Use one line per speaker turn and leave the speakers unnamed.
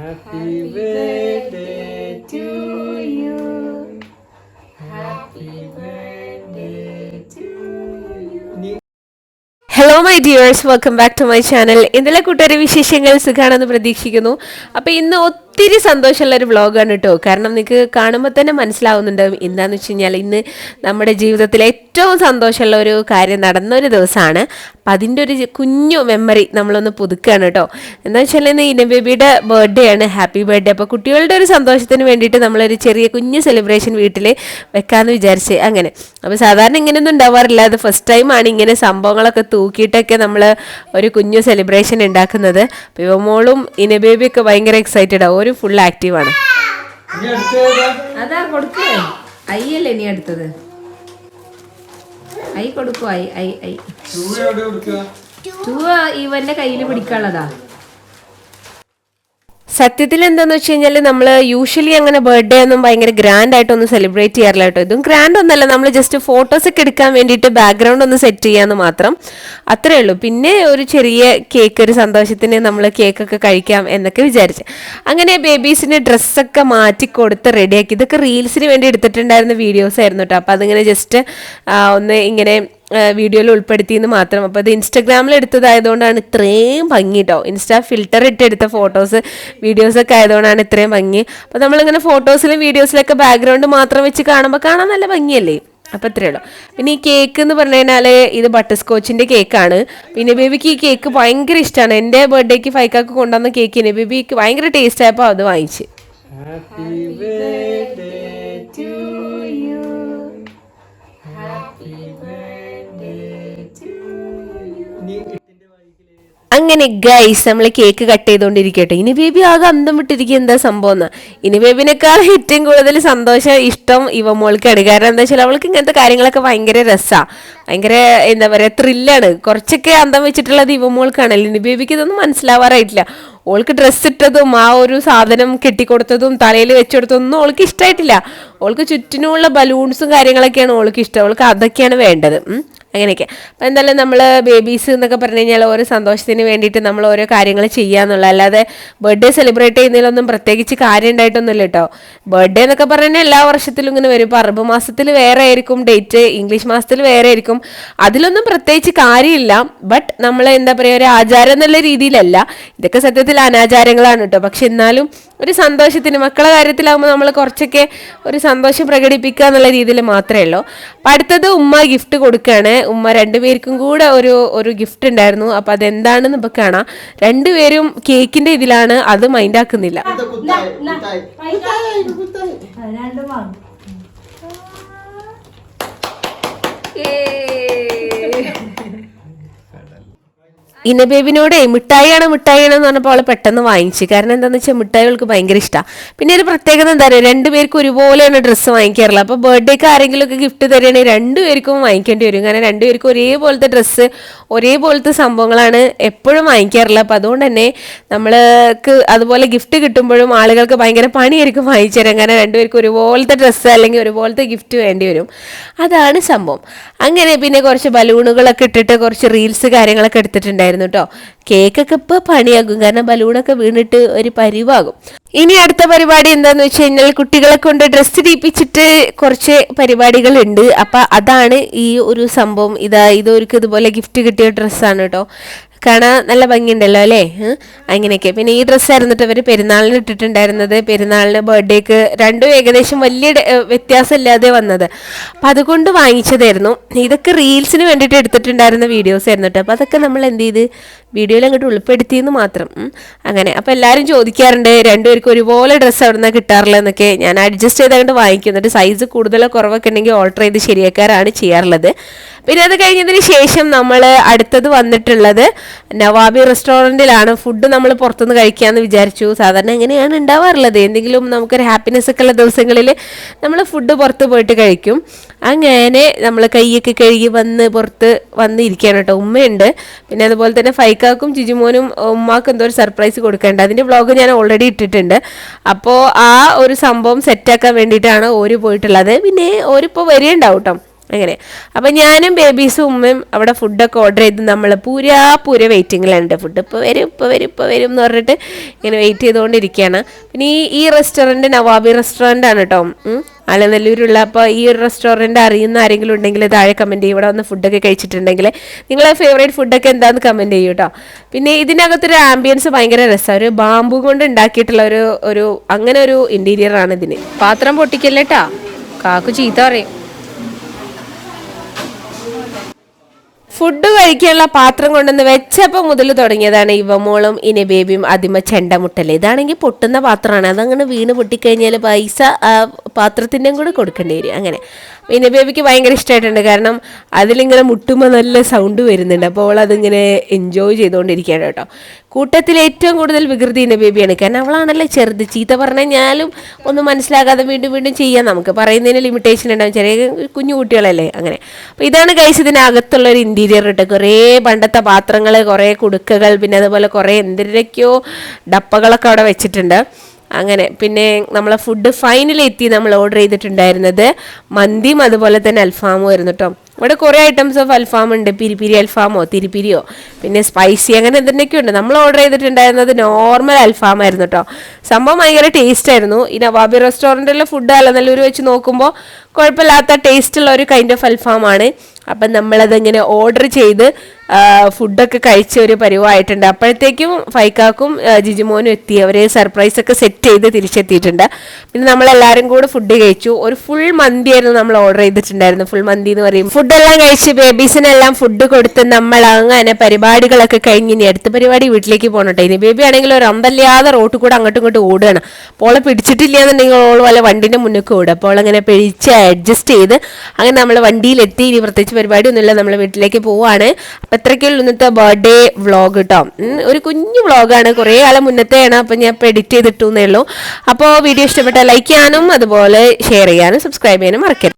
Happy birthday to you. Happy birthday to you.
Hello my dears welcome back to my channel ഇന്നലെ കൂട്ടുകാരെ വിശേഷങ്ങൾ സുഖാണെന്ന് പ്രതീക്ഷിക്കുന്നു അപ്പോൾ ഇന്ന് ഒത്തിരി സന്തോഷമുള്ള ഒരു വ്ളോഗാണ് കേട്ടോ കാരണം നിങ്ങൾക്ക് കാണുമ്പോൾ തന്നെ മനസ്സിലാവുന്നുണ്ടാവും എന്താണെന്ന് വെച്ച് കഴിഞ്ഞാൽ ഇന്ന് നമ്മുടെ ജീവിതത്തിൽ ഏറ്റവും സന്തോഷമുള്ള ഒരു കാര്യം നടന്ന ഒരു ദിവസമാണ് അപ്പം അതിന്റെ ഒരു കുഞ്ഞു മെമ്മറി നമ്മളൊന്ന് പുതുക്കുകയാണ് കേട്ടോ എന്താ വെച്ചാൽ ഇന്ന് ഇന ബേബിയുടെ ബർത്ത്ഡേ ആണ്. Happy birthday. അപ്പോൾ കുട്ടികളുടെ ഒരു സന്തോഷത്തിന് വേണ്ടിയിട്ട് നമ്മളൊരു ചെറിയ കുഞ്ഞു സെലിബ്രേഷൻ വീട്ടിൽ വെക്കാമെന്ന് വിചാരിച്ച് അങ്ങനെ. അപ്പോൾ സാധാരണ ഇങ്ങനെയൊന്നും ഉണ്ടാവാറില്ല. അത് ഫസ്റ്റ് ടൈമാണ് ഇങ്ങനെ സംഭവങ്ങളൊക്കെ തൂക്കിയിട്ടൊക്കെ നമ്മൾ ഒരു കുഞ്ഞു സെലിബ്രേഷൻ ഉണ്ടാക്കുന്നത്. അപ്പോൾ മോളും ഇന ബേബിയൊക്കെ ഭയങ്കര എക്സൈറ്റഡ്. ആവും ഒരു ഫുൾ ആക്റ്റീവാണ് അതാ കൊടുക്കേ. ഐ അല്ലേ ഇനി അടുത്തത്? ഐ കൊടുക്കൂ? I I I. ടൂ ഇവന്റെ കയ്യിൽ പിടിക്കാനുള്ളതാ. സത്യത്തിൽ എന്താന്ന് വെച്ച് കഴിഞ്ഞാൽ നമ്മൾ യൂഷ്വലി അങ്ങനെ ബർത്ത്ഡേ ഒന്നും ഭയങ്കര ഗ്രാൻഡ് ആയിട്ടൊന്നും സെലിബ്രേറ്റ് ചെയ്യാറില്ല കേട്ടോ. ഇതും ഗ്രാൻഡ് ഒന്നല്ല. നമ്മൾ ജസ്റ്റ് ഫോട്ടോസ് ഒക്കെ എടുക്കാൻ വേണ്ടിയിട്ട് ബാക്ക്ഗ്രൗണ്ട് ഒന്ന് സെറ്റ് ചെയ്യാന്ന് മാത്രം. അത്രേ ഉള്ളൂ. പിന്നെ ഒരു ചെറിയ കേക്ക് ഒരു സന്തോഷത്തിന് നമ്മൾ കേക്കൊക്കെ കഴിക്കാം എന്നൊക്കെ വിചാരിച്ച്. അങ്ങനെ ബേബീസിന് ഡ്രസ്സൊക്കെ മാറ്റി കൊടുത്ത് റെഡിയാക്കി ഇതൊക്കെ റീൽസിന് വേണ്ടി എടുത്തിട്ടുണ്ടായിരുന്ന വീഡിയോസ് ആയിരുന്നു കേട്ടോ. അപ്പോൾ അതിങ്ങനെ ജസ്റ്റ് ഒന്ന് ഇങ്ങനെ വീഡിയോയിൽ ഉൾപ്പെടുത്തിയെന്ന് മാത്രം. അപ്പോൾ അത് ഇൻസ്റ്റഗ്രാമിൽ എടുത്തതായതുകൊണ്ടാണ് ഇത്രയും ഭംഗി കേട്ടോ ഇൻസ്റ്റാ ഫിൽറ്റർ ഇട്ട് എടുത്ത ഫോട്ടോസ് വീഡിയോസൊക്കെ ആയതുകൊണ്ടാണ് ഇത്രയും ഭംഗി. അപ്പോൾ നമ്മളിങ്ങനെ ഫോട്ടോസിലും വീഡിയോസിലൊക്കെ ബാക്ക്ഗ്രൗണ്ട് മാത്രം വെച്ച് കാണുമ്പോൾ കാണാൻ നല്ല ഭംഗിയല്ലേ? അപ്പം ഇത്രയേ ഉള്ളൂ. പിന്നെ ഈ കേക്ക് എന്ന് പറഞ്ഞു കഴിഞ്ഞാൽ ഇത് ബട്ടർ സ്കോച്ചിന്റെ കേക്കാണ് പിന്നെ ബേബിക്ക് ഈ കേക്ക് ഭയങ്കര ഇഷ്ടമാണ് എന്റെ ബർത്ത്ഡേക്ക് ഫൈക്കാക്ക് കൊണ്ടുവന്ന കേക്ക് ഇനി ബേബിക്ക് ഭയങ്കര ടേസ്റ്റ് ആയപ്പോൾ അത് വാങ്ങിച്ച്.
Happy birthday to you.
അങ്ങനെ ഗൈസ് നമ്മൾ കേക്ക് കട്ട് ചെയ്തുകൊണ്ടിരിക്കട്ടെ ഇനി ബേബി ആകെ അന്തം വിട്ടിരിക്കുക എന്താ സംഭവം എന്ന് ഇനി ബേബിനേക്കാൾ ഏറ്റവും കൂടുതൽ സന്തോഷം ഇഷ്ടം ഇവ മോൾക്കാണ് കാരണം എന്താ വെച്ചാൽ അവൾക്ക് ഇങ്ങനത്തെ കാര്യങ്ങളൊക്കെ ഭയങ്കര രസമാണ് ഭയങ്കര എന്താ പറയുക ത്രില്ലാണ് കുറച്ചൊക്കെ അന്തം വെച്ചിട്ടുള്ളത് ഇവ മോൾക്കാണല്ലോ ഇനി ബേബിക്ക് ഇതൊന്നും മനസ്സിലാവാറായിട്ടില്ല. ഓൾക്ക് ഡ്രസ്സ് ഇട്ടതും ആ ഒരു സാധനം കെട്ടിക്കൊടുത്തതും തലയിൽ വെച്ചെടുത്തതൊന്നും ഓൾക്ക് ഇഷ്ടമായിട്ടില്ല ഓൾക്ക് ചുറ്റിനുമുള്ള ബലൂൺസും കാര്യങ്ങളൊക്കെയാണ് ഓൾക്ക് ഇഷ്ടം. ഓൾക്ക് അതൊക്കെയാണ് വേണ്ടത്. അങ്ങനെയൊക്കെ. അപ്പം എന്തായാലും നമ്മൾ ബേബീസ് എന്നൊക്കെ പറഞ്ഞു കഴിഞ്ഞാൽ ഓരോ സന്തോഷത്തിന് വേണ്ടിയിട്ട് നമ്മൾ ഓരോ കാര്യങ്ങൾ ചെയ്യാന്നുള്ള. അല്ലാതെ ബർത്ത്ഡേ സെലിബ്രേറ്റ് ചെയ്യുന്നതിലൊന്നും പ്രത്യേകിച്ച് കാര്യം ഉണ്ടായിട്ടൊന്നുമില്ല കേട്ടോ. ബർത്ത്ഡേ എന്നൊക്കെ പറഞ്ഞു കഴിഞ്ഞാൽ എല്ലാ വർഷത്തിലും ഇങ്ങനെ വരും. ഇപ്പോൾ അറബ് മാസത്തിൽ വേറെ ആയിരിക്കും ഡേറ്റ് ഇംഗ്ലീഷ് മാസത്തിൽ വേറെ ആയിരിക്കും. അതിലൊന്നും പ്രത്യേകിച്ച് കാര്യമില്ല. ബട്ട് നമ്മൾ എന്താ പറയുക ഒരു ആചാരം എന്നുള്ള രീതിയിലല്ല. ഇതൊക്കെ സത്യത്തിൽ അനാചാരങ്ങളാണ് കേട്ടോ. പക്ഷെ എന്നാലും ഒരു സന്തോഷത്തിന് മക്കളെ കാര്യത്തിലാകുമ്പോൾ നമ്മൾ കുറച്ചൊക്കെ ഒരു സന്തോഷം പ്രകടിപ്പിക്കുക എന്നുള്ള രീതിയിൽ മാത്രമേ ഉള്ളൂ. അപ്പം അടുത്തത് ഉമ്മ ഗിഫ്റ്റ് കൊടുക്കുകയാണ്. ഉമ്മ രണ്ടുപേർക്കും കൂടെ ഒരു ഒരു ഗിഫ്റ്റ് ഉണ്ടായിരുന്നു. അപ്പൊ അതെന്താണെന്ന് ഇപ്പൊ കാണാം. രണ്ടുപേരും കേക്കിന്റെ ഇതിലാണ് അത് മൈൻഡ് ആക്കുന്നില്ല. മൈൻഡാക്കുന്നില്ല ഇന ബേബിനോടെ മിഠായിയാണ് മിഠായിയാണ്? എന്ന് പറഞ്ഞപ്പോൾ അവൾ പെട്ടെന്ന് വാങ്ങിച്ചു. കാരണം എന്താണെന്ന് വെച്ചാൽ മിഠായി അവൾക്ക് ഭയങ്കര ഇഷ്ടമാണ് പിന്നെ ഒരു പ്രത്യേകത എന്താ പറയുക രണ്ടുപേർക്കും ഒരുപോലെയാണ് ഡ്രസ്സ് വാങ്ങിക്കാറുള്ളത്. അപ്പോൾ ബർത്ത്ഡേക്ക് ആരെങ്കിലുമൊക്കെ ഗിഫ്റ്റ് തരികയാണെങ്കിൽ രണ്ടുപേർക്കും വാങ്ങിക്കേണ്ടി വരും. കാരണം രണ്ടുപേർക്കും ഒരേപോലത്തെ ഡ്രസ്സ് ഒരേപോലത്തെ സംഭവങ്ങളാണ് എപ്പോഴും വാങ്ങിക്കാറുള്ളത്. അപ്പോൾ അതുകൊണ്ട് തന്നെ നമ്മൾക്ക് അതുപോലെ ഗിഫ്റ്റ് കിട്ടുമ്പോഴും ആളുകൾക്ക് ഭയങ്കര പണിയായിരിക്കും വാങ്ങിച്ചു തരാൻ കാരണം രണ്ടുപേർക്കും ഒരുപോലത്തെ ഡ്രസ്സ് അല്ലെങ്കിൽ ഒരുപോലത്തെ ഗിഫ്റ്റ് വേണ്ടി വരും. അതാണ് സംഭവം. അങ്ങനെ പിന്നെ കുറച്ച് ബലൂണുകളൊക്കെ ഇട്ടിട്ട് കുറച്ച് റീൽസ് കാര്യങ്ങളൊക്കെ എടുത്തിട്ടുണ്ടായിരുന്നു. കേട്ടോ കേക്കൊക്കെ ഇപ്പോൾ പണിയാകും. കാരണം ബലൂണൊക്കെ വീണിട്ട് ഒരു പരിവാകും. ഇനി അടുത്ത പരിപാടി എന്താന്ന് വെച്ച് കഴിഞ്ഞാൽ കുട്ടികളെ കൊണ്ട് ഡ്രസ്സ് തീപ്പിച്ചിട്ട് കുറച്ച് പരിപാടികളുണ്ട്. അപ്പം അതാണ് ഈ ഒരു സംഭവം. ഇതാ ഇതൊരുക്ക് ഇതുപോലെ ഗിഫ്റ്റ് കിട്ടിയ ഡ്രസ്സാണ് കേട്ടോ കാണാൻ നല്ല ഭംഗിയുണ്ടല്ലോ അല്ലേ. അങ്ങനെയൊക്കെ. പിന്നെ ഈ ഡ്രസ്സ് ആയിരുന്നിട്ട് അവർ പെരുന്നാളിന് ഇട്ടിട്ടുണ്ടായിരുന്നത്. പെരുന്നാളിന് ബർത്ത്ഡേക്ക് രണ്ടും ഏകദേശം വലിയ വ്യത്യാസമില്ലാതെ വന്നത്. അപ്പം അതുകൊണ്ട് വാങ്ങിച്ചതായിരുന്നു. ഇതൊക്കെ റീൽസിന് വേണ്ടിയിട്ട് എടുത്തിട്ടുണ്ടായിരുന്ന വീഡിയോസ് ആയിരുന്നു കേട്ടോ. അപ്പോൾ അതൊക്കെ നമ്മൾ എന്ത് ചെയ്ത്? വീഡിയോയിൽ അങ്ങോട്ട് ഉൾപ്പെടുത്തിയെന്ന് മാത്രം. അങ്ങനെ. അപ്പോൾ എല്ലാവരും ചോദിക്കാറുണ്ട് രണ്ടുപേർക്കും ഒരുപോലെ ഡ്രസ്സ് അവിടെ നിന്ന് കിട്ടാറില്ല എന്നൊക്കെ. ഞാൻ അഡ്ജസ്റ്റ് ചെയ്ത് അങ്ങോട്ട് വാങ്ങിക്കും. എന്നിട്ട് സൈസ് കൂടുതലോ കുറവൊക്കെ ഉണ്ടെങ്കിൽ ഓർഡർ ചെയ്ത് ശരിയാക്കാറാണ് ചെയ്യാറുള്ളത്. പിന്നെ അത് കഴിഞ്ഞതിന് ശേഷം നമ്മൾ അടുത്തത് വന്നിട്ടുള്ളത് നവാബി റെസ്റ്റോറന്റിലാണ് ഫുഡ് നമ്മൾ പുറത്തുനിന്ന് കഴിക്കാമെന്ന് വിചാരിച്ചു. സാധാരണ എങ്ങനെയാണ് ഉണ്ടാവാറുള്ളത്? എന്തെങ്കിലും നമുക്കൊരു ഹാപ്പിനെസ് ഒക്കെ ഉള്ള ദിവസങ്ങളിൽ നമ്മൾ ഫുഡ് പുറത്ത് പോയിട്ട് കഴിക്കും. അങ്ങനെ നമ്മൾ കൈയൊക്കെ കഴുകി വന്ന് പുറത്ത് വന്ന് ഇരിക്കുകയാണ് കേട്ടോ. ഉമ്മയുണ്ട്. പിന്നെ അതുപോലെ തന്നെ ഫൈക്കാക്കും ജിജുമോനും ഉമ്മാക്കും എന്തോ ഒരു സർപ്രൈസ് കൊടുക്കേണ്ട അതിന്റെ വ്ളോഗ് ഞാൻ ഓൾറെഡി ഇട്ടിട്ടുണ്ട്. അപ്പോൾ ആ ഒരു സംഭവം സെറ്റാക്കാൻ വേണ്ടിയിട്ടാണ് ഓര് പോയിട്ടുള്ളത്. പിന്നെ ഓരിപ്പോൾ വരികയുണ്ടാവും കേട്ടോ. അങ്ങനെ. അപ്പം ഞാനും ബേബീസും ഉമ്മയും അവിടെ ഫുഡൊക്കെ ഓർഡർ ചെയ്ത് നമ്മൾ പൂരാ പൂര വെയിറ്റിങ്ങിലുണ്ട് ഫുഡ് ഇപ്പോൾ വരും ഇപ്പോൾ വരും ഇപ്പോൾ വരും എന്ന് പറഞ്ഞിട്ട് ഇങ്ങനെ വെയിറ്റ് ചെയ്തുകൊണ്ടിരിക്കുകയാണ് പിന്നെ ഈ ഈ റെസ്റ്റോറന്റ് നവാബി റെസ്റ്റോറന്റ് ആണ് കേട്ടോ അലനല്ലൂരുള്ള അപ്പോൾ ഈ ഒരു റെസ്റ്റോറന്റ് അറിയുന്ന ആരെങ്കിലും ഉണ്ടെങ്കിൽ താഴെ കമന്റ് ചെയ്യും ഇവിടെ വന്ന് ഫുഡൊക്കെ കഴിച്ചിട്ടുണ്ടെങ്കിൽ നിങ്ങളെ ഫേവറേറ്റ് ഫുഡൊക്കെ എന്താണെന്ന് കമന്റ് ചെയ്യൂ കേട്ടോ പിന്നെ ഇതിനകത്തൊരു ആംബിയൻസ് ഭയങ്കര രസമാണ് ഒരു ബാമ്പു കൊണ്ട് ഉണ്ടാക്കിയിട്ടുള്ള ഒരു ഒരു അങ്ങനെ ഒരു ഇന്റീരിയറാണ് ഇതിന്. പാത്രം പൊട്ടിക്കല്ലേട്ടാ കാക്കു ചീത്ത പറയും. ഫുഡ് കഴിക്കാനുള്ള പാത്രം കൊണ്ടുവന്ന് വെച്ചപ്പോൾ മുതൽ തുടങ്ങിയതാണ് ഇവമോളും ഇനി ബേബിയും അതിമ ചെണ്ടമുട്ടൽ. ഇതാണെങ്കിൽ പൊട്ടുന്ന പാത്രമാണ്. അതങ്ങനെ വീണ് പൊട്ടിക്കഴിഞ്ഞാൽ പൈസ പാത്രത്തിന്റെയും കൂടെ കൊടുക്കേണ്ടി വരും. അങ്ങനെ. ഇനി ബേബിക്ക് ഭയങ്കര ഇഷ്ടമായിട്ടുണ്ട് കാരണം അതിലിങ്ങനെ മുട്ടുമ്പോൾ നല്ല സൗണ്ട് വരുന്നുണ്ട്. അപ്പോൾ അവൾ അതിങ്ങനെ എൻജോയ് ചെയ്തുകൊണ്ടിരിക്കുകയാണ് കേട്ടോ. കൂട്ടത്തിൽ ഏറ്റവും കൂടുതൽ വികൃതി ഇന്ന ബേബിയാണ്. കാരണം അവളാണല്ലോ ചെറുത്. ചീത്ത പറഞ്ഞാലും ഒന്നും മനസ്സിലാകാതെ വീണ്ടും വീണ്ടും ചെയ്യാം നമുക്ക്. പറയുന്നതിന് ലിമിറ്റേഷൻ ഉണ്ടാവും. ചെറിയ കുഞ്ഞു കുട്ടികളല്ലേ അങ്ങനെ. അപ്പോൾ ഇതാണ് കഴിച്ച് ഇതിനകത്തുള്ള ഒരു ഇന്റീരിയർ കേട്ടോ കുറേ പണ്ടത്തെ പാത്രങ്ങൾ കുറേ കുടുക്കകൾ പിന്നെ അതുപോലെ കുറേ എന്തിനൊക്കെയോ ഡപ്പകളൊക്കെ അവിടെ വെച്ചിട്ടുണ്ട്. അങ്ങനെ. പിന്നെ നമ്മളെ ഫുഡ് ഫൈനലി എത്തി നമ്മൾ ഓർഡർ ചെയ്തിട്ടുണ്ടായിരുന്നത് മന്തിയും അതുപോലെ തന്നെ അൽഫാമും ആയിരുന്നു കേട്ടോ ഇവിടെ കുറേ ഐറ്റംസ് ഓഫ് അൽഫാം ഉണ്ട്. പിരിപിരി അൽഫാമോ തിരിപിരിയോ പിന്നെ സ്പൈസി അങ്ങനെ എന്തിനൊക്കെയോ ഉണ്ട്. നമ്മൾ ഓർഡർ ചെയ്തിട്ടുണ്ടായിരുന്നത് നോർമൽ അൽഫാം ആയിരുന്നു കേട്ടോ സംഭവം ഭയങ്കര ടേസ്റ്റ് ആയിരുന്നു. ഈ നവാബി റെസ്റ്റോറന്റിലെ ഫുഡ് അല്ല നല്ലൊരു വെച്ച് നോക്കുമ്പോൾ കുഴപ്പമില്ലാത്ത ടേസ്റ്റുള്ള ഒരു കൈൻഡ് ഓഫ് അൽഫാമാണ്. അപ്പം നമ്മളതിങ്ങനെ ഓർഡർ ചെയ്ത് ഫുഡൊക്കെ കഴിച്ച ഒരു പരിവായിട്ടുണ്ട്. അപ്പോഴത്തേക്കും ഫൈക്കാക്കും ജിജിമോനും എത്തി. അവരെ സർപ്രൈസൊക്കെ സെറ്റ് ചെയ്ത് തിരിച്ചെത്തിയിട്ടുണ്ട്. പിന്നെ നമ്മളെല്ലാവരും കൂടെ ഫുഡ് കഴിച്ചു. ഒരു ഫുൾ മന്തിയായിരുന്നു നമ്മൾ ഓർഡർ ചെയ്തിട്ടുണ്ടായിരുന്നു ഫുൾ മന്തി എന്ന് പറയും ഫുഡെല്ലാം കഴിച്ച് ബേബീസിനെല്ലാം ഫുഡ് കൊടുത്ത് നമ്മൾ അങ്ങനെ പരിപാടികളൊക്കെ കഴിഞ്ഞ് ഇനി അടുത്ത പരിപാടി വീട്ടിലേക്ക് പോകണട്ടെ ഇനി ബേബി ആണെങ്കിൽ ഒരു അന്തല്ലാതെ റോട്ടിൽ കൂടെ അങ്ങോട്ടും ഇങ്ങോട്ടും ഓടുകയാണ്. അപ്പോൾ പിടിച്ചിട്ടില്ല എന്നുണ്ടെങ്കിൽ ഓൾ പോലെ വണ്ടിന്റെ മുന്നിൽ ഓടുക അപ്പോൾ അങ്ങനെ പിടിച്ച് അഡ്ജസ്റ്റ് ചെയ്ത് അങ്ങനെ നമ്മൾ വണ്ടിയിലെത്തി ഇനി പ്രത്യേകിച്ച് പരിപാടി ഒന്നുമില്ല നമ്മൾ വീട്ടിലേക്ക് പോവാണ്. അപ്പം ഇത്രയ്ക്കുള്ള ഇന്നത്തെ ബർത്ത്ഡേ വ്ളോഗ് കേട്ടോ ഒരു കുഞ്ഞു വ്ളോഗാണ് കുറേ കാലം മുന്നത്തെയാണ് അപ്പം ഞാൻ ഇപ്പോൾ എഡിറ്റ് ചെയ്തിട്ടു എന്നേ ഉള്ളൂ. അപ്പോൾ വീഡിയോ ഇഷ്ടപ്പെട്ടാൽ ലൈക്ക് ചെയ്യാനും അതുപോലെ ഷെയർ ചെയ്യാനും സബ്സ്ക്രൈബ് ചെയ്യാനും മറക്കരുത്.